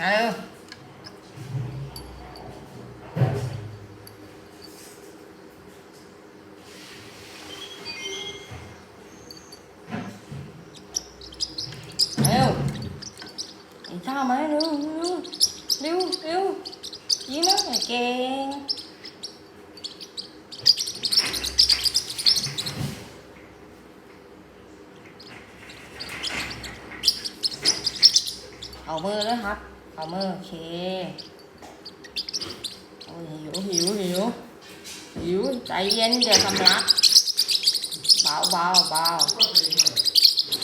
เร็วเร็วอีกท่าไหมเร็วเร็วเร็วยิ้มนะเก่งเอามือด้วยครับ เอามือโอเคโอ้ยหิวหิวหิวหิวใจเย็นเดี๋ยวสำลักเบาเบาเบา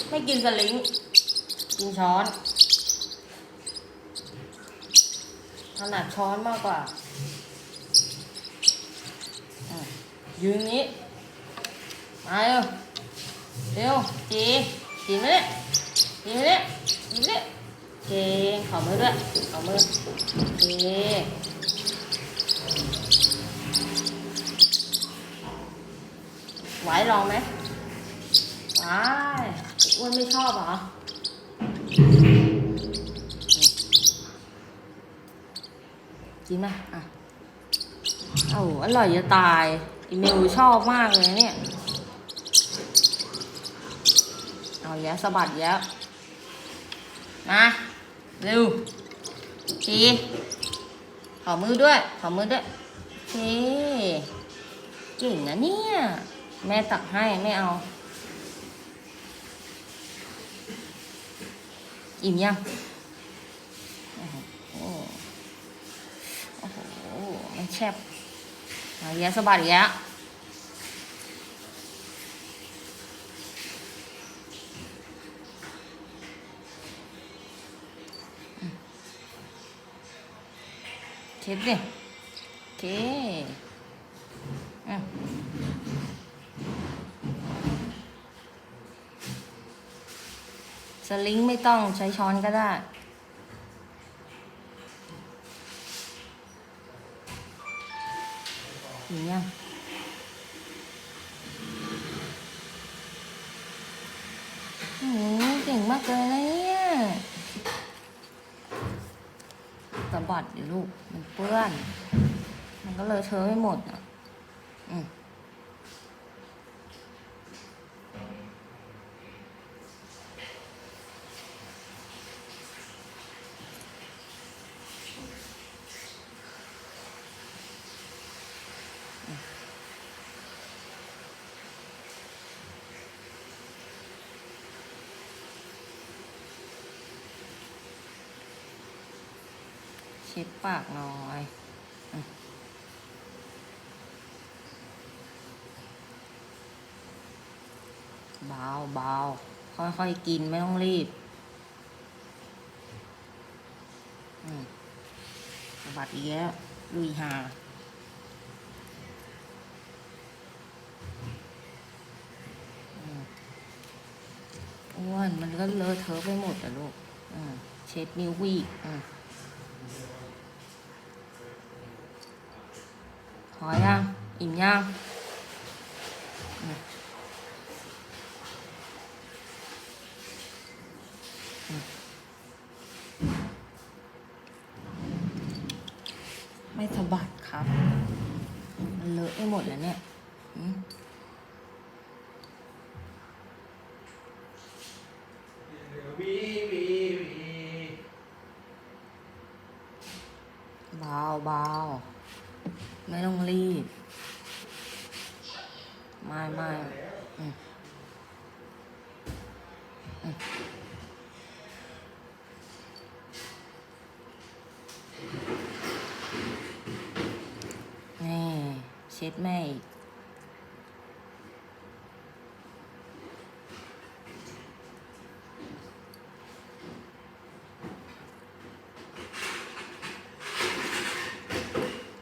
ไม่กินสลิงกินช้อนถนัดช้อนมากกว่าอยืนนี้มาเร็วเร็วจีจีมาเนี่ยจีมาเนี่ยจีมาเนี่ย เก่งขอมือด้วยขอมือโอเคไหวลองไหมไหวอ้วนไม่ชอบเหรอกินไหมอะโอ้าอร่อยจะตายอีเมลชอบมากเลยเนี่ย เอาแย้สะบัดแย้มา เร็วทีขอมือด้วย ขอมือด้วยโอเคเก่งนะเนี่ย แม่ตักให้ไม่เอา อิ่มยังโอ้โหโอ้โหมันแชบเอาแยะสะบัดอีกแล้ เช็ดดิโอเคอืมสลิงไม่ต้องใช้ช้อนก็ได้ถึงยังโอ้เก่งมากเลยนะเนี่ยสะบั ดเดี๋ยวลูก มันเปื้อน มันก็เลยเทอะไม่หมดอะ อืม ช็ดปากหน่อยเบาเบาค่อยๆกินไม่ต้องรีบสบัดอีกแล้วลุยหาอ้วนมันก็เลอะเทอะไปหมดอะลูกเช็ดนิ้ววีกอืม พอยัง อิ่มยังอืมอืมไม่สะบัดครับ มันเลอะไปหมดแล้วเนี่ยอืม วีวีวี เบาเบาไม่ต้องรีบ ไม่ไม่อืมอืมนี่เช็ดแม่อีก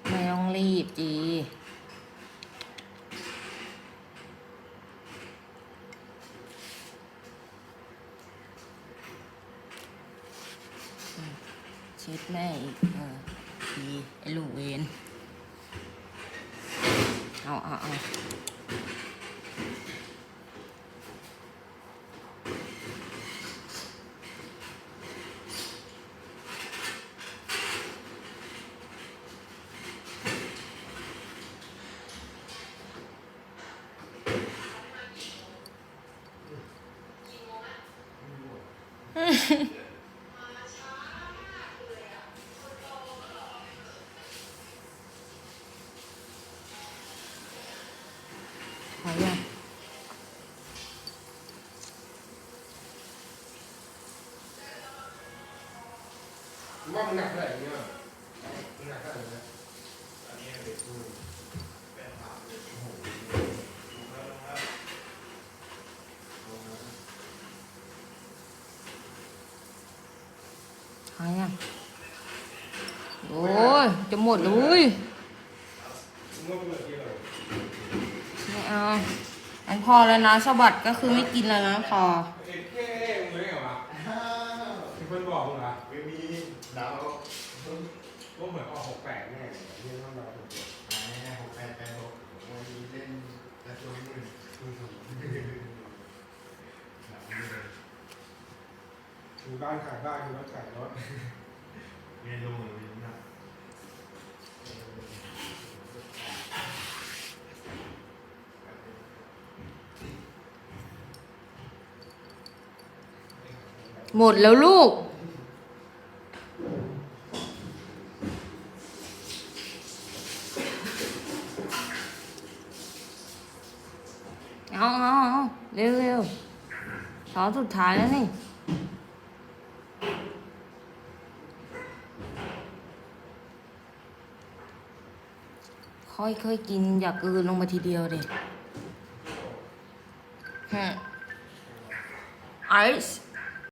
ไม่ต้องรีบจี เช็ดแม่อีกเออดีไอ้ลูกเวนเอาเอาเอา嗯。 ว่ามันหนักเท่าไหร่เนี่ยมันหนักเท่าไหร่นะอันนี้เป็นตู้แปดสาเลยโอ้โหลงแล้วลงแล้วลงแล้วพอยังโอ้ยจะหมดเลยมึงว่ามันเหลือกี่โลไม่เอา อันพอแล้วนะสะบัดก็คือไม่กินแล้วนะพอ เอ็ดเก้มึงเลยเหรอวะ อ้าว มีคนบอกมึงเหรอ ไม่มีดาว ว่าเหมือนออกหกแปดแน่เลยที่ต้องรอผมเจ็บ ไอ้หกแปดแปดหกวันนี้เล่นกระโจนหนึ่ง มี บ้านขายบ้านมีรถขายรถเรียนลงเรียนหนักหมดแล้วลูก เอาเอาเอาเร็วเร็วช้อนสุดท้ายแล้วนี่ ค่อยค่อยๆกินอย่ากลืนลงมาทีเดียวเด็ฮะไอซ์